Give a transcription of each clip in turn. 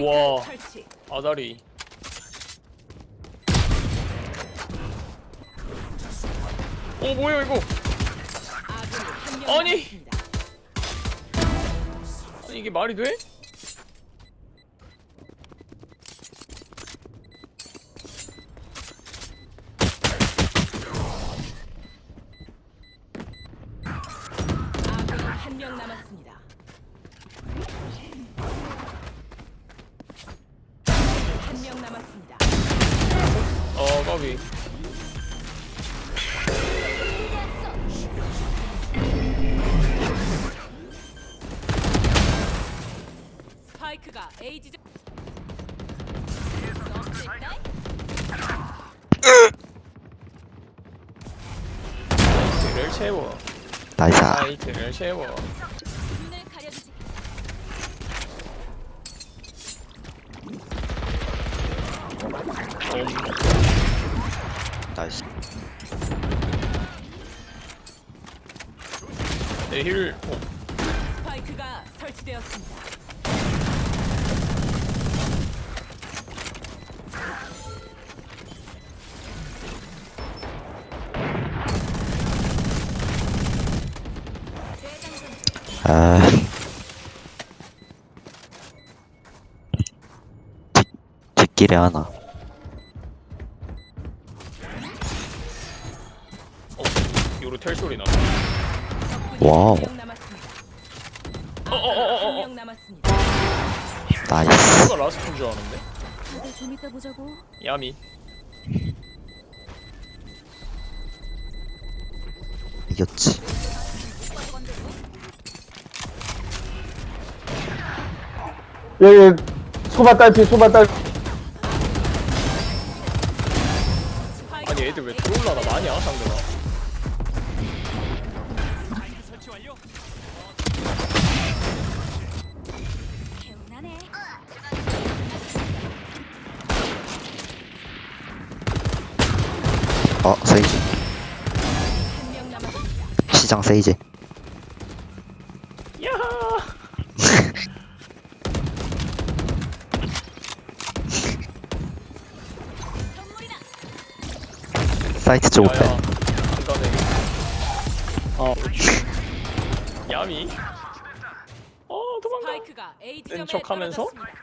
우와. 설치. 아다리. 어 뭐야 이거? 아니. 아니 이게 말이 돼? 아군이 한명 남았습니다. 한 명 남았습니다. 어 까비. 스파이크가 A 지점. 사이트를 채워. 나이스 사이트를 채워. 눈을 가려주지. 음, 나이스 내 힐. 어, 스파이크가 설치되었습니다. 아 뒷- 뒷길에 하나 와우. 한명 남았습니다. 어어어어. 한명 남았습니다. 나이스 누가 라스트인 줄 아는데? 다들 좀 이따 보자고. 야미. 이겼지 여기 소바 딸피 소바 딸피 스파이크가 아니 애들 왜 들어올라나 많이야 상대가. 개운하네. 어 세이지 한명 남았습니다. 시장 세이지. 사이트 쪽. 오pen 야미. 어 도망가. 스파이크가 A 지점에 척하면서? 떨어졌습니다.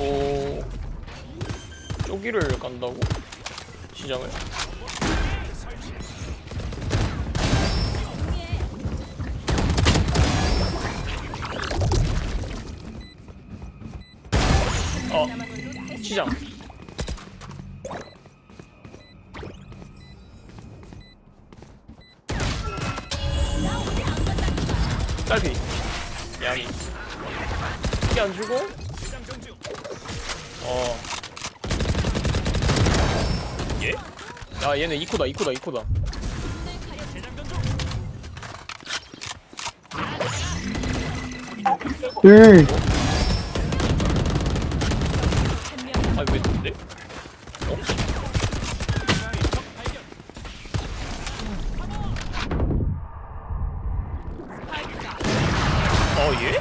오. 쪼기를 간다고? 시장을? 어, 시장. 주고? 어. 얘? 야 얘네 이코다 이코다 이코다. 으이 한명 아왜 근데? 어? 어 얘?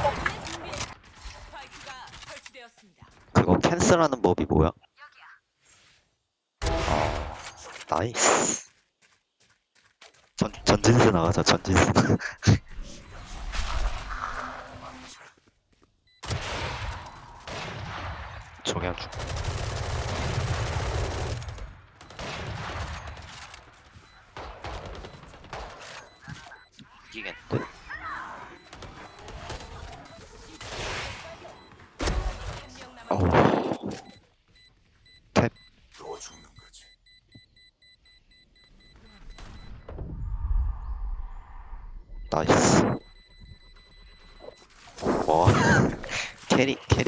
스파이크가 설치되었습니다. 그거 캔슬하는 법이 뭐야? 아 나이스 전, 전진스 나가자 전진스 종양 중 이기겠는데?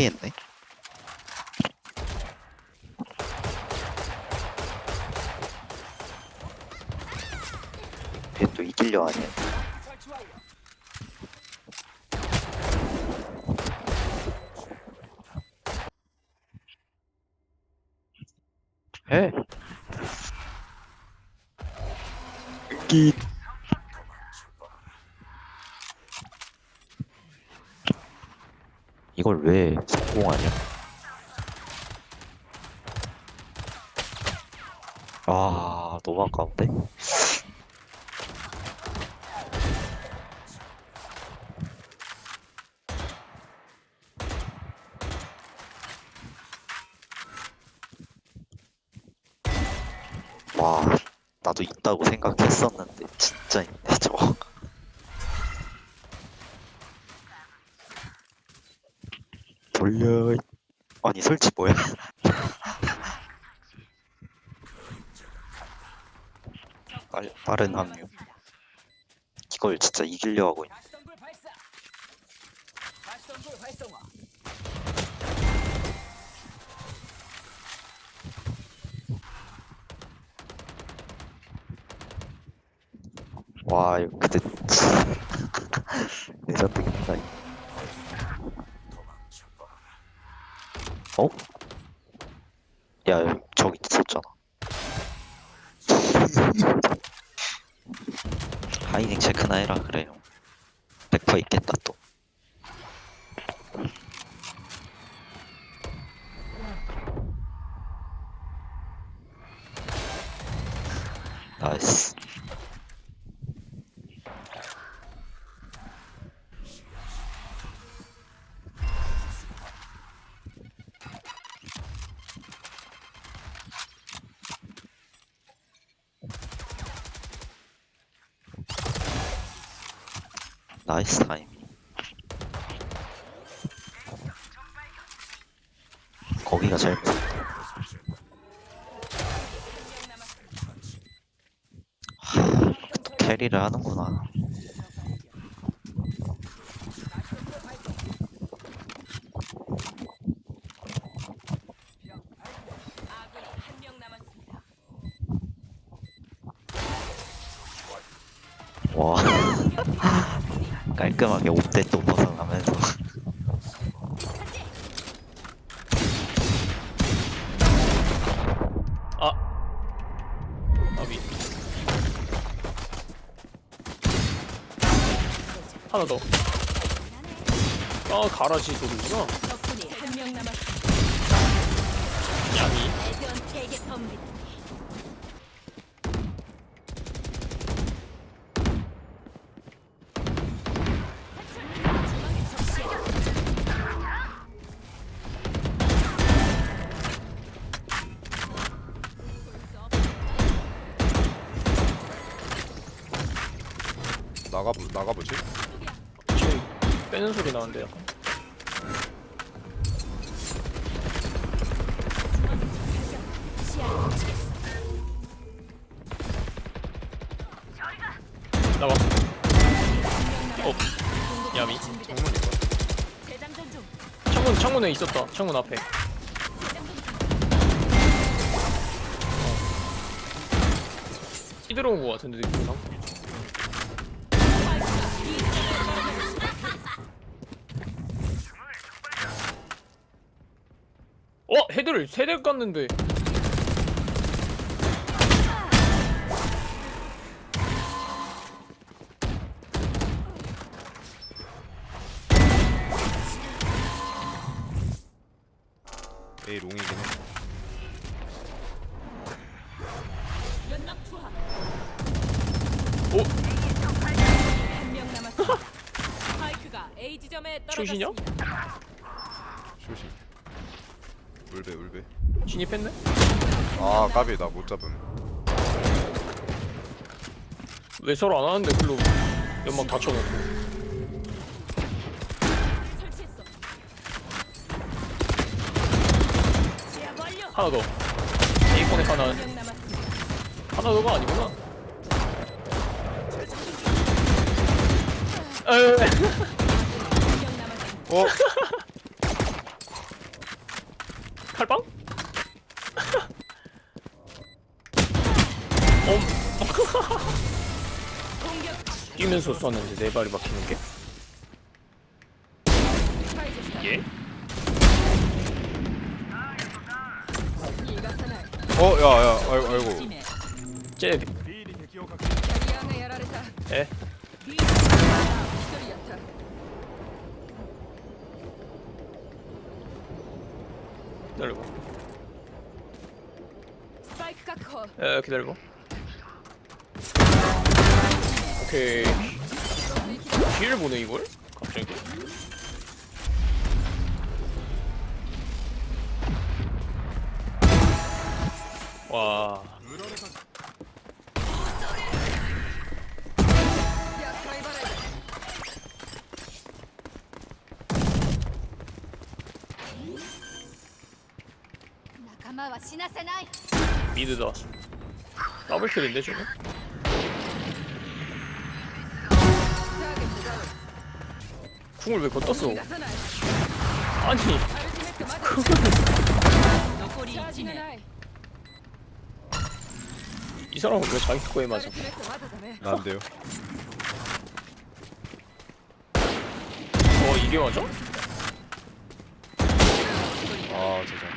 캐리했네. 얘또 이길려 하네. 해끼 이걸 왜 성공하냐? 아, 너무 아까운데? 와, 나도 있다고 생각했었는데, 진짜 있네, 저거. 돌려. 아니, 설치 뭐야? 빨, 빠른 합류. 이걸 진짜 이기려 하고 있네. 와, 이거 근데 레전드긴 하다. 이거. 어? 야, 여기 저기 있었잖아. 하이딩 체크나 해라 그래요. 100% 있겠다 또. 나이스. 나이스 타이밍. 거기가 제일. 하, 캐리를 하는구나. 깔끔하게 5대 또 벗어나면서. 아 아비 하나 더아 가라지 소리구나 적군이 한 명 남았습니다. 양이 대전 대개 덤비. 중 나가 나가보지. 빼는 소리 나는데 약간. 나와 어 야미. 재장전 중. 창문 창문에 있었다 창문 앞에 이 들어온 거 같은데 느낌상 세대 깠는데 A 롱이긴 해. 한명 남았습니다. 스파이크가 A 지점에 출신이요? 떨어졌습니다. 조심. 울베 울베. 진입했네 아 까비 나 못 잡음. 왜 서로 안 하는데 글로 연막 설치했어. 제압 완료. 하나 더 A콘에 하나 한명 남았습니다. 하나 더가 아니구나 에이 한명 남았습니다. 어? 칼빵? 엄 공격. 뛰면서 쐈는데 네 발이 박히는 게? 예? 어 야 야 아이고 아이고. 팀에 쟤 기다려봐 스파이크確保 에 기다려봐 오케이. 뒤를 보네 이걸? 갑자기. 와 は死なせない 미드다 더블킬인데 저거? ターゲットダウン 궁을 왜 걷었어 出さない 아니 アルティメットまだ残りチャージがない 이 사람은 왜 자기 거에 ア 맞아 ルティメットまだダメ 난데요 어 이게 맞아? 아 저장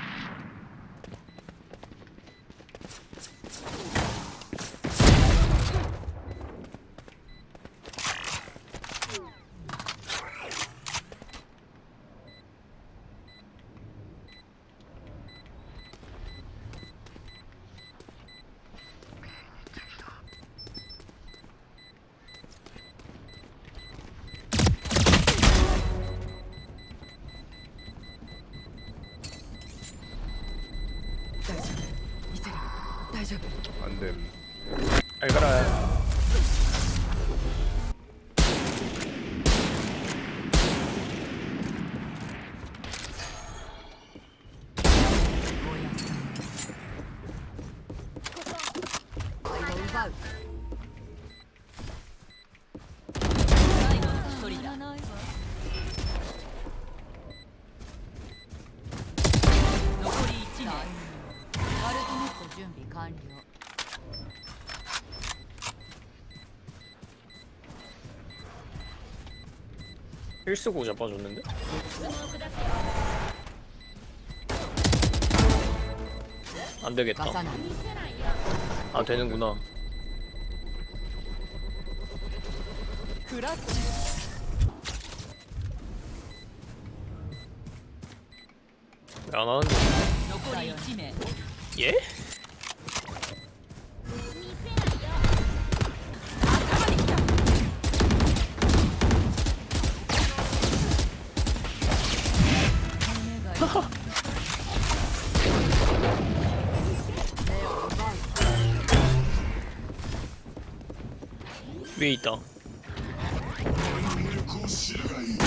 알가 필수고 잡아줬는데? 안 되겠다 아 되는구나 왜안하는데? 예? 위에 있다. 이